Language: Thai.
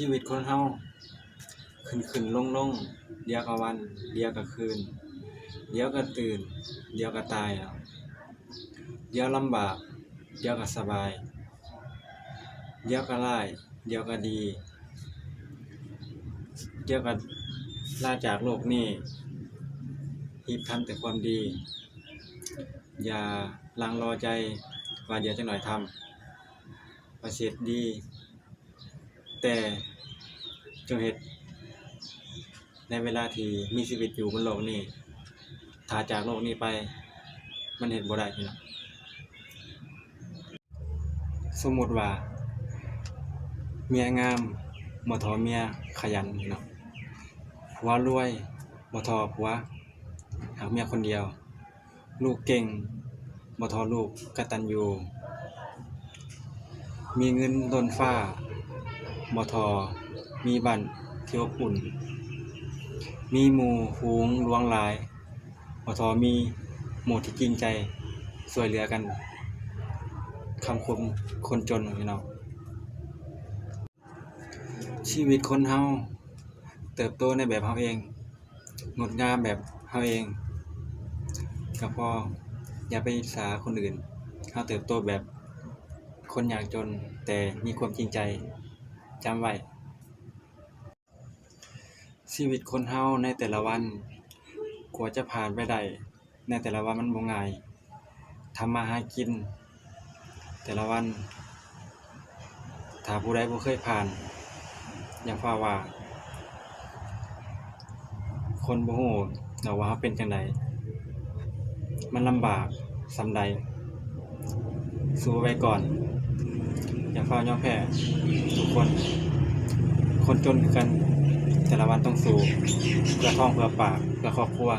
ชีวิตคนเฮาขึ้นขึ้นลงลงเดียวก็วัน เดียวก็คืน เดียวก็ตื่น เดียวก็ตายแล้วเดียวลำบาก เดียวก็สบาย เดียวก็ร้าย เดียวก็ดี เดียวก็ลาจากโลกนี้รีบทำแต่ความดี อย่าลังรอใจว่าเดี๋ยวจักหน่อยทำประเสริฐดี แต่จงเฮ็ดในเวลาที่มีชีวิตอยู่บนโลกนี้ถ้าจากโลกนี้ไป มันเฮ็ดบ่ได้พี่น้องสมมุติว่า เมียงามบ่ทอเมียขยันพี่น้องผัวรวยบ่ทอผัวหาเมียคนเดียว ลูกเก่งบ่ทอลูกกตัญญูมีเงินล้นฟ้า บ่ทมีบ้านที่อบอุ่น มีหมู่ฝูงหลวงหลายบ่ทมีหมู่ที่จริงใจช่วยเหลือกันคำคมคนจนพี่น้องชีวิตคนเฮาเติบโตในแบบเฮาเอง งดงามแบบเฮาเองก็พออย่าไปอิจฉาคนอื่นเฮาเติบโตแบบคนอยากจนแต่มีความจริงใจ จำไว้ชีวิตคนเฮาในแต่ละวันกว่าจะผ่านไปได้ในแต่ละวันมันบ่ง่ายทำมาหากิน แต่ละวัน ถ้าผู้ใดบ่เคยผ่าน อย่าฟ้าว่า คนบ่ฮู้ดอกว่าเราเป็นจังไดมันลำบากสำใดสู้ไว้ก่อน อย่าฟ้าวยอแพ้ทุกคน คนจนกันแต่ละวันต้องสู้เพื่อท้องเพื่อปากเพื่อครอบครัว